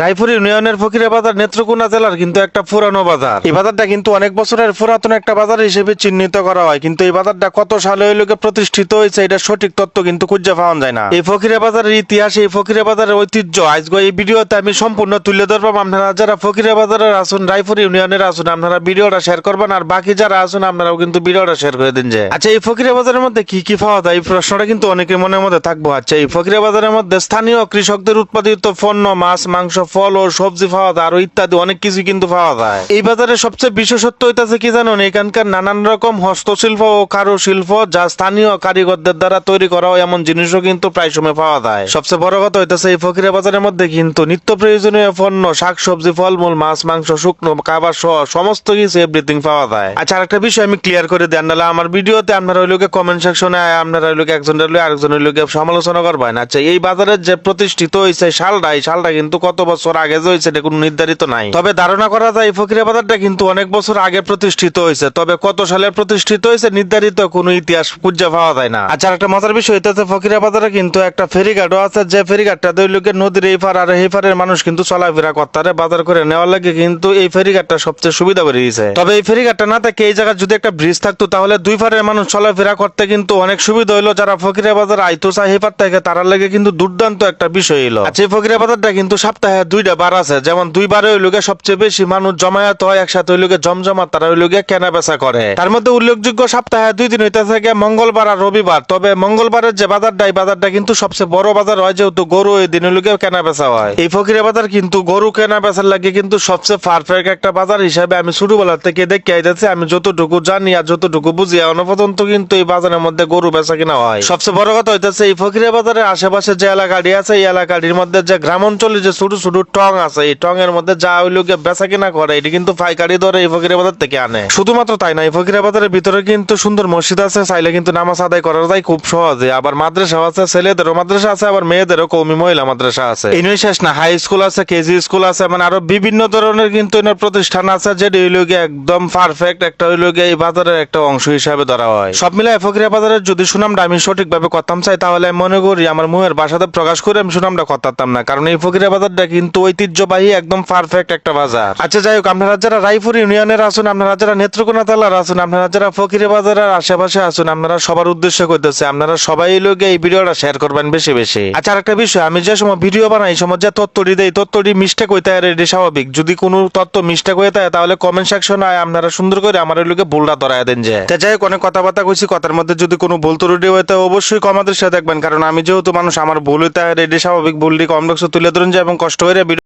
রায়পুর ইউনিয়নের ফকিরা বাজার নেত্রকোনা জেলার কিন্তু একটা পুরানো বাজার। এই বাজারটা কিন্তু অনেক বছরের পুরাতন একটা বাজার হিসেবে চিহ্নিত করা হয়। কিন্তু এই বাজারটা কত সালে ওই লোকে প্রতিষ্ঠিত হয়েছে এটা সঠিক তথ্য কিন্তু খুঁজে পাওয়া যায় না। এই ফকিরা বাজারের ইতিহাস এই ফকিরা বাজারের ঐতিহ্য আজকে এই ভিডিওতে আমি সম্পূর্ণ তুলে ধরবো। আপনারা যারা ফকিরা বাজারের আসুন রায়পুর ইউনিয়নের আসুন আপনারা ভিডিওটা শেয়ার করবেন আর বাকি যারা আসুন আপনারাও কিন্তু ভিডিওটা শেয়ার করে দিন যে। আচ্ছা এই ফকিরা বাজারের মধ্যে কি কি পাওয়া যায়? এই প্রশ্নটা কিন্তু অনেকের মনের মধ্যে থাকব। আচ্ছা এই ফকিরা বাজারের মধ্যে স্থানীয় কৃষকদের উৎপাদিত পণ্য মাছ মাংস ফল ও সবজি পাওয়া যায়, আরও ইত্যাদি, অনেক কিছু কিন্তু পাওয়া যায়। এই বাজারে সবচেয়ে বিশেষত্ব হইতাছে কি জানুন? এখানকার নানান রকম হস্তশিল্প ও কারুশিল্প যা স্থানীয় কারিগরদের দ্বারা তৈরি করা এমন জিনিসও কিন্তু প্রায় সময় পাওয়া যায়। সবচেয়ে বড় কথা হইতাছে এই ফকিরা বাজারের মধ্যে কিন্তু নিত্য প্রয়োজনীয় পণ্য, শাকসবজি, ফলমূল, মাছ, মাংস, শুকনো খাবার সহ সমস্ত কিছু এভরিথিং পাওয়া যায়। আচ্ছা আরেকটা বিষয় আমি ক্লিয়ার করে দেন নাহলে আমার ভিডিওতে আপনারা ওই কমেন্ট সেকশনে আপনারা ওই লোকে একজনের লোক আরেকজনের লোকে সমালোচনা করবেন। আচ্ছা এই বাজারের যে প্রতিষ্ঠিত হয়েছে শালটা এই শালটা কিন্তু কত বছর আগে যে হয়েছে, এটা কোনো নির্ধারিত নাই। তবে ধারণা করা যায় এই ফকিরা বাজারটা কিন্তু অনেক বছর আগে প্রতিষ্ঠিত হয়েছে। তবে কত সালে প্রতিষ্ঠিত হয়েছে নির্ধারিত কোনো ইতিহাস খুঁজে পাওয়া যায় না। আচ্ছা একটা মজার বিষয় হইতেছে ফকিরা বাজারে কিন্তু একটা ফেরিঘাটও আছে, যে ফেরিঘাটটা দুই লোকের নদীর এই পার আর এই পারের মানুষ কিন্তু চলাফেরা করতারে বাজার করে নেওয়ার লাগে কিন্তু এই ফেরিঘাটটা সবচেয়ে সুবিধা করে দিয়েছে। তবে এই ফেরিঘাটটা না থাকে এই জায়গায় যদি একটা ব্রিজ থাকতো, তাহলে দুই পারের মানুষ চলাফেরা করতে কিন্তু অনেক সুবিধা হইল। যারা ফকিরা বাজার আইতো চাই এই পার থেকে, তারার লাগে কিন্তু দুর্দান্ত একটা বিষয় হইল। আচ্ছা ফকিরা বাজারটা কিন্তু সপ্তাহে দুইটা বার আছে। যেমন দুই বারে ওই লোকে সবচেয়ে বেশি মানুষ জমায়েত হয়, একসাথে ওই লোকে জমজমা তারা ওই লোকে কেনা বেচা করে। তার মধ্যে উল্লেখযোগ্য সপ্তাহে দুই দিন হইতে থাকে মঙ্গলবার আর রবিবার। তবে মঙ্গলবারের যে বাজারটা, এই বাজারটা কিন্তু সবচেয়ে বড় বাজার হয়, যেহেতু গরু এই দিন লোকে কেনা বেচা হয়। এই ফকিরা বাজার কিন্তু গরু কেনা বেচার লাগে কিন্তু সবচেয়ে পারফেক্ট একটা বাজার হিসাবে আমি ছোটবেলা থেকে দেখে আইতেছি। আমি যতটুকু জানি আর যতটুকু বুঝি, এখনও পর্যন্ত কিন্তু এই বাজারের মধ্যে গরু বেচা কিনা হয়। সবচেয়ে বড় কথা হইতেছে, এই ফকিরা বাজারের আশেপাশে যে এলাকাটি আছে, এই এলাকাটির মধ্যে যে গ্রাম অঞ্চলে যে ছোট ছোট টং আছে, এই টং এর মধ্যে যা ওই লোকে বেচা কিনা করে, এটি কিন্তু পাইকারি দরে এই ফকিরা বাজার থেকে আনে। শুধুমাত্র তাই না, এই ফকিরা বাজারের ভিতরে কিন্তু সুন্দর মসজিদ আছে, চাইলে কিন্তু নামাজ আদায় করা যায় খুব সহজে। আবার মাদ্রাসা আছে, ছেলেদেরও মাদ্রাসা আছে, আবার মেয়েদেরও কৌমি মহিলা মাদ্রাসা আছে। এই নয় শেষ না, হাই স্কুল আছে, কেজি স্কুল আছে মানে আরও বিভিন্ন ধরনের কিন্তু এনার প্রতিষ্ঠান আছে, যেটি হইল গিয়ে একদম পারফেক্ট একটা হইল গিয়ে এই বাজারের একটা অংশ হিসাবে ধরা হয়। সব মিলাই ফকিরা বাজারের যদি সুনামটা আমি সঠিকভাবে করতাম চাই, তাহলে মনে করি আমার মুহের বাসাতে প্রকাশ করে আমি সুনামটা করতাম না, কারণ এই ফকিরা বাজারটা কিন্তু ঐতিহ্যবাহী, একদম পারফেক্ট একটা বাজার। আচ্ছা যাই হোক, আপনারা যারা রায়পুর ইউনিয়নের আসুন আপনারা যারা নেত্রকোনা তালার আসুন আপনারা যারা ফকিরে বাজারের আশেপাশে আসুন আপনারা সবার উদ্দেশ্য করতেছে আপনারা সবাই লোকে এই ভিডিওটা শেয়ার করবেন বেশি বেশি। আচ্ছা আরেকটা বিষয়, আমি যে সময় ভিডিও বানাই সময় যে তথ্যটি দেই তথ্যটি মিস্টেক হইতে পারে এটি স্বাভাবিক। যদি কোনো তথ্য মিস্টেক হয়ে থাকে তাহলে কমেন্ট সেকশনে আপনারা সুন্দর করে আমার লোকে ভুলটা ধরায় দেন যে। যাই হোক, অনেক কথাবার্তা কইছি, কথার মধ্যে যদি কোনো ভুল ত্রুটি হইতে অবশ্যই কমাদের সাথে দেখবেন, কারণ আমি যেহেতু মানুষ, আমার ভুল হইতে পারে এটি স্বাভাবিক, ভুলটি কম বক্সে তুলে ধরুন যে, এবং কষ্ট করে ভিডিও